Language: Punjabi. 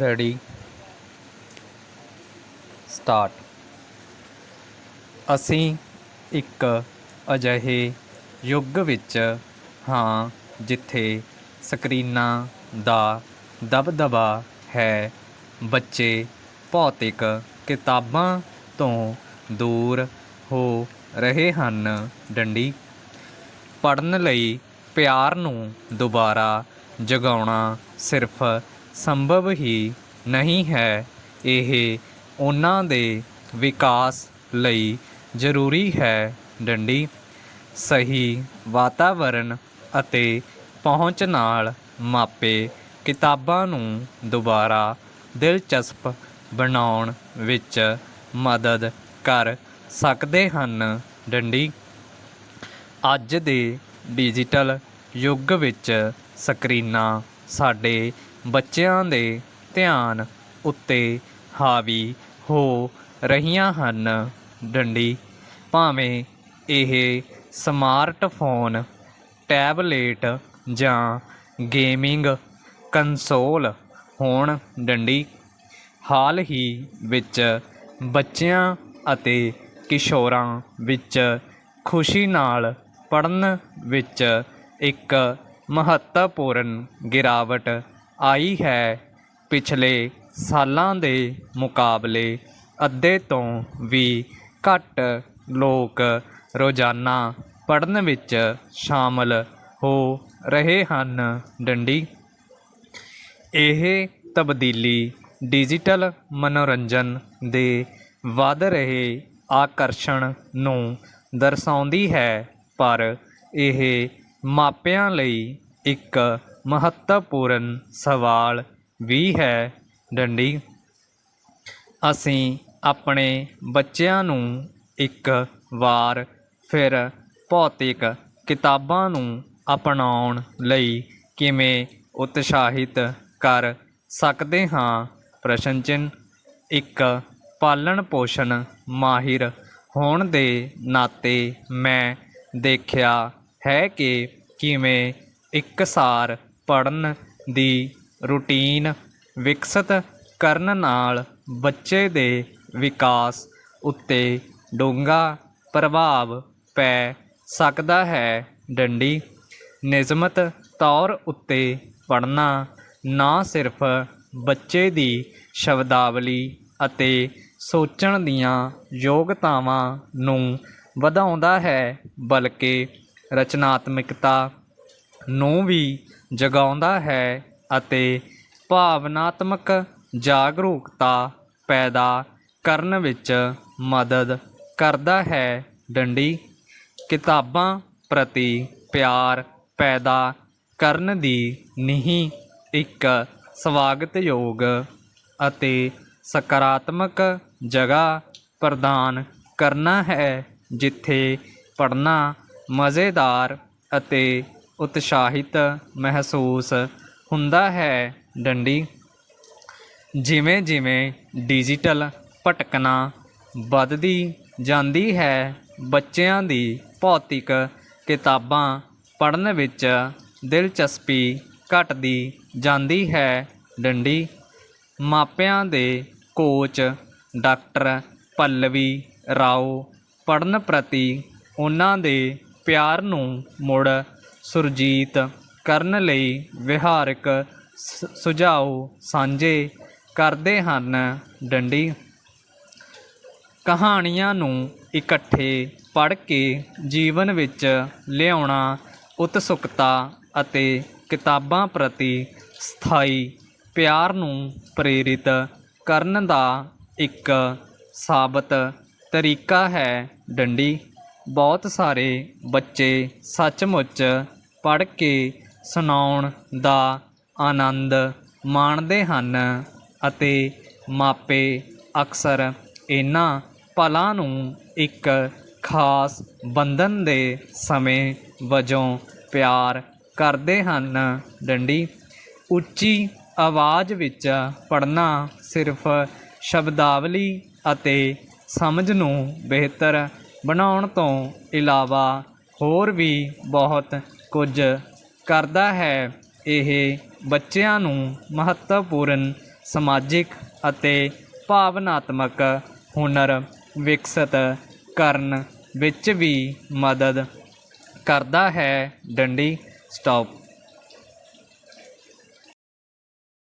ਰੈਡੀ। ਸਟਾਰਟ। ਅਸੀਂ ਇੱਕ ਅਜਿਹੇ ਯੁੱਗ ਵਿੱਚ ਹਾਂ, ਜਿੱਥੇ ਸਕਰੀਨਾਂ ਦਾ ਦਬਦਬਾ ਹੈ। ਬੱਚੇ ਭੌਤਿਕ ਕਿਤਾਬਾਂ ਤੋਂ ਦੂਰ ਹੋ ਰਹੇ ਹਨ। ਡੰਡੀ। ਪੜਨ ਲਈ ਪਿਆਰ ਨੂੰ ਦੁਬਾਰਾ ਜਗਾਉਣਾ ਸਿਰਫ ਸੰਭਵ ਹੀ ਨਹੀਂ ਹੈ ਇਹ ਉਹਨਾਂ ਦੇ ਵਿਕਾਸ ਲਈ ਜ਼ਰੂਰੀ ਹੈ, ਡੰਡੀ। ਸਹੀ ਵਾਤਾਵਰਣ ਅਤੇ ਪਹੁੰਚ ਨਾਲ ਮਾਪੇ ਕਿਤਾਬਾਂ ਨੂੰ ਦੁਬਾਰਾ ਦਿਲਚਸਪ ਬਣਾਉਣ ਵਿੱਚ ਮਦਦ ਕਰ ਸਕਦੇ ਹਨ, ਡੰਡੀ। ਅੱਜ ਦੇ ਡਿਜੀਟਲ ਯੁੱਗ ਵਿੱਚ ਸਕਰੀਨਾਂ ਸਾਡੇ ਬੱਚਿਆਂ ਦੇ ਧਿਆਨ ਉੱਤੇ ਹਾਵੀ ਹੋ ਰਹੀਆਂ ਹਨ। ਡੰਡੀ, ਭਾਵੇਂ ਇਹ ਸਮਾਰਟਫੋਨ ਟੈਬਲੇਟ ਜਾਂ ਗੇਮਿੰਗ ਕੰਸੋਲ ਹੋਣ, ਡੰਡੀ, ਹਾਲ ਹੀ ਵਿੱਚ ਬੱਚਿਆਂ ਅਤੇ ਕਿਸ਼ੋਰਾਂ ਵਿੱਚ ਖੁਸ਼ੀ ਨਾਲ ਪੜਨ ਵਿੱਚ ਇੱਕ ਮਹੱਤਵਪੂਰਨ ਗਿਰਾਵਟ ਆਈ ਹੈ ਪਿਛਲੇ ਸਾਲਾਂ ਦੇ ਮੁਕਾਬਲੇ। ਅੱਧੇ ਤੋਂ ਵੀ ਘੱਟ ਲੋਕ ਰੋਜ਼ਾਨਾ ਪੜ੍ਹਨ ਵਿੱਚ ਸ਼ਾਮਲ ਹੋ ਰਹੇ ਹਨ। ਡੰਡੀ। ਇਹ ਤਬਦੀਲੀ ਡਿਜੀਟਲ ਮਨੋਰੰਜਨ ਦੇ ਵੱਧ ਰਹੇ ਆਕਰਸ਼ਣ ਨੂੰ ਦਰਸਾਉਂਦੀ ਹੈ, ਪਰ ਇਹ ਮਾਪਿਆਂ ਲਈ ਇੱਕ ਮਹੱਤਵਪੂਰਨ ਸਵਾਲ ਵੀ ਹੈ, ਡੰਡੀ। ਅਸੀਂ ਆਪਣੇ ਬੱਚਿਆਂ ਨੂੰ ਇੱਕ ਵਾਰ ਫਿਰ ਭੌਤਿਕ ਕਿਤਾਬਾਂ ਨੂੰ ਅਪਣਾਉਣ ਲਈ ਕਿਵੇਂ ਉਤਸ਼ਾਹਿਤ ਕਰ ਸਕਦੇ ਹਾਂ? ਪ੍ਰਸ਼ਨ ਚਿੰਨ੍ਹ। ਇੱਕ ਪਾਲਣ ਪੋਸ਼ਣ ਮਾਹਿਰ ਹੋਣ ਦੇ ਨਾਤੇ ਮੈਂ ਦੇਖਿਆ ਹੈ ਕਿ ਕਿਵੇਂ ਇੱਕਸਾਰ ਪੜ੍ਹਨ ਦੀ ਰੁਟੀਨ ਵਿਕਸਿਤ ਕਰਨ ਨਾਲ ਬੱਚੇ ਦੇ ਵਿਕਾਸ ਉੱਤੇ ਡੂੰਘਾ ਪ੍ਰਭਾਵ ਪੈ ਸਕਦਾ ਹੈ। ਡੰਡੀ, ਨਿਯਮਤ ਤੌਰ ਉੱਤੇ ਪੜ੍ਹਨਾ ਨਾ ਸਿਰਫ ਬੱਚੇ ਦੀ ਸ਼ਬਦਾਵਲੀ ਅਤੇ ਸੋਚਣ ਦੀਆਂ ਯੋਗਤਾਵਾਂ ਨੂੰ ਵਧਾਉਂਦਾ ਹੈ, ਬਲਕਿ ਰਚਨਾਤਮਿਕਤਾ ਨੂੰ ਵੀ ਜਗਾਉਂਦਾ ਹੈ ਅਤੇ ਭਾਵਨਾਤਮਕ ਜਾਗਰੂਕਤਾ ਪੈਦਾ ਕਰਨ ਵਿੱਚ ਮਦਦ ਕਰਦਾ ਹੈ। ਡੰਡੀ, ਕਿਤਾਬਾਂ ਪ੍ਰਤੀ ਪਿਆਰ ਪੈਦਾ ਕਰਨ ਦੀ ਨਹੀਂ ਇੱਕ ਸਵਾਗਤਯੋਗ ਅਤੇ ਸਕਾਰਾਤਮਕ ਜਗ੍ਹਾ ਪ੍ਰਦਾਨ ਕਰਨਾ ਹੈ, ਜਿੱਥੇ ਪੜ੍ਹਨਾ ਮਜ਼ੇਦਾਰ ਅਤੇ ਉਤਸ਼ਾਹਿਤ ਮਹਿਸੂਸ ਹੁੰਦਾ ਹੈ ਡੰਡੀ। ਜਿਵੇਂ ਜਿਵੇਂ ਡਿਜੀਟਲ ਭਟਕਣਾ ਵੱਧਦੀ ਜਾਂਦੀ ਹੈ, ਬੱਚਿਆਂ ਦੀ ਭੌਤਿਕ ਕਿਤਾਬਾਂ ਪੜ੍ਹਨ ਵਿੱਚ ਦਿਲਚਸਪੀ ਘਟਦੀ ਜਾਂਦੀ ਹੈ ਡੰਡੀ। ਮਾਪਿਆਂ ਦੇ ਕੋਚ ਡਾਕਟਰ ਪੱਲਵੀ ਰਾਓ ਪੜ੍ਹਨ ਪ੍ਰਤੀ ਉਹਨਾਂ ਦੇ ਪਿਆਰ ਨੂੰ ਮੁੜ ਸੁਰਜੀਤ ਕਰਨ ਲਈ ਵਿਹਾਰਕ ਸੁਝਾਓ ਸਾਂਝੇ ਕਰਦੇ ਹਨ ਡੰਡੀ। ਕਹਾਣੀਆਂ ਨੂੰ ਇਕੱਠੇ ਪੜ੍ਹ ਕੇ ਜੀਵਨ ਵਿੱਚ ਲਿਆਉਣਾ ਉਤਸੁਕਤਾ ਅਤੇ ਕਿਤਾਬਾਂ ਪ੍ਰਤੀ ਸਥਾਈ ਪਿਆਰ ਨੂੰ ਪ੍ਰੇਰਿਤ ਕਰਨ ਦਾ ਇੱਕ ਸਾਬਤ ਤਰੀਕਾ ਹੈ ਡੰਡੀ। ਬਹੁਤ ਸਾਰੇ ਬੱਚੇ ਸੱਚਮੁੱਚ ਪੜ੍ਹ ਕੇ ਸੁਣਾਉਣ ਦਾ ਆਨੰਦ ਮਾਣਦੇ ਹਨ ਅਤੇ ਮਾਪੇ ਅਕਸਰ ਇਹਨਾਂ ਪਲਾਂ ਨੂੰ ਇੱਕ ਖਾਸ ਬੰਧਨ ਦੇ ਸਮੇਂ ਵਜੋਂ ਪਿਆਰ ਕਰਦੇ ਹਨ। ਡੰਡੀ, ਉੱਚੀ ਆਵਾਜ਼ ਵਿੱਚ ਪੜ੍ਹਨਾ ਸਿਰਫ ਸ਼ਬਦਾਵਲੀ ਅਤੇ ਸਮਝ ਨੂੰ ਬਿਹਤਰ ਬਣਾਉਣ ਤੋਂ ਇਲਾਵਾ ਹੋਰ ਵੀ ਬਹੁਤ ਕੁਝ ਕਰਦਾ ਹੈ। ਇਹ ਬੱਚਿਆਂ ਨੂੰ ਮਹੱਤਵਪੂਰਨ, ਸਮਾਜਿਕ ਅਤੇ ਭਾਵਨਾਤਮਕ ਹੁਨਰ ਵਿਕਸਿਤ ਕਰਨ ਵਿੱਚ ਵੀ ਮਦਦ ਕਰਦਾ ਹੈ। ਡੰਡੀ ਸਟਾਪ